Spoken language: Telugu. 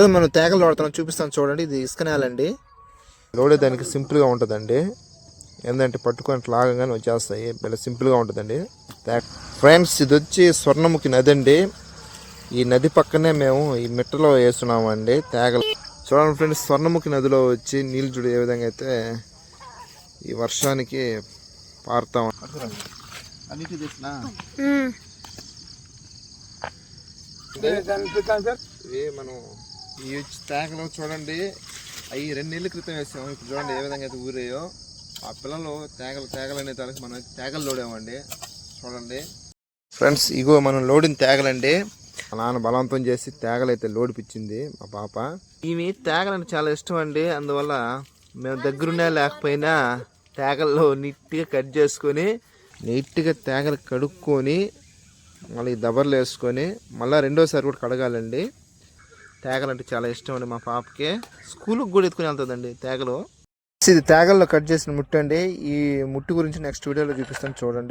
అదే మనం తేగలు వాడుతున్నాం చూపిస్తాను చూడండి ఇది ఇసుక నేల అండి లోడే దానికి సింపుల్గా ఉంటుందండి. ఏంటంటే పట్టుకొని లాగంగానే వచ్చేస్తాయి ఇలా సింపుల్గా ఉంటుందండి. ఫ్రెండ్స్ ఇది వచ్చి స్వర్ణముఖి నది అండి ఈ నది పక్కనే మేము ఈ మిట్టలో వేస్తున్నామండి తేగలు. చూడండి ఫ్రెండ్స్ స్వర్ణముఖి నదిలో వచ్చి నీళ్ళు చూడు ఏ విధంగా అయితే ఈ వర్షానికి పారుతాం. మనం ఈ వచ్చి తేగలు చూడండి. అవి రెండు నెలల క్రితం వేసాము. ఇప్పుడు చూడండి ఏ విధంగా అయితే ఊరేయో. ఆ పిల్లలు తేగలు తేగలు అనే తరగతి మనం తేగలు లోడేమండి. చూడండి. ఫ్రెండ్స్ ఇగో మనం లోడిన తేగలండి మా నాన్న బలవంతం చేసి తేగలు అయితే లోడిపించింది మా పాప. ఇవి తేగలంటే చాలా ఇష్టం అండి. అందువల్ల మేము దగ్గరున్నా లేకపోయినా తేగల్లో నీట్గా కట్ చేసుకొని నీట్గా తేగలు కడుక్కొని మళ్ళీ దబర్లు వేసుకొని మళ్ళీ రెండోసారి కూడా కడగాలండి. తేగలు అంటే చాలా ఇష్టం అండి మా పాపకి. స్కూల్కి కూడా ఎత్తుకుని వెళ్తుందండి తేగలు. ఇది తేగల్లో కట్ చేసిన ముట్టు అండి ఈ ముట్టు గురించి నెక్స్ట్ వీడియోలో చూపిస్తాను చూడండి.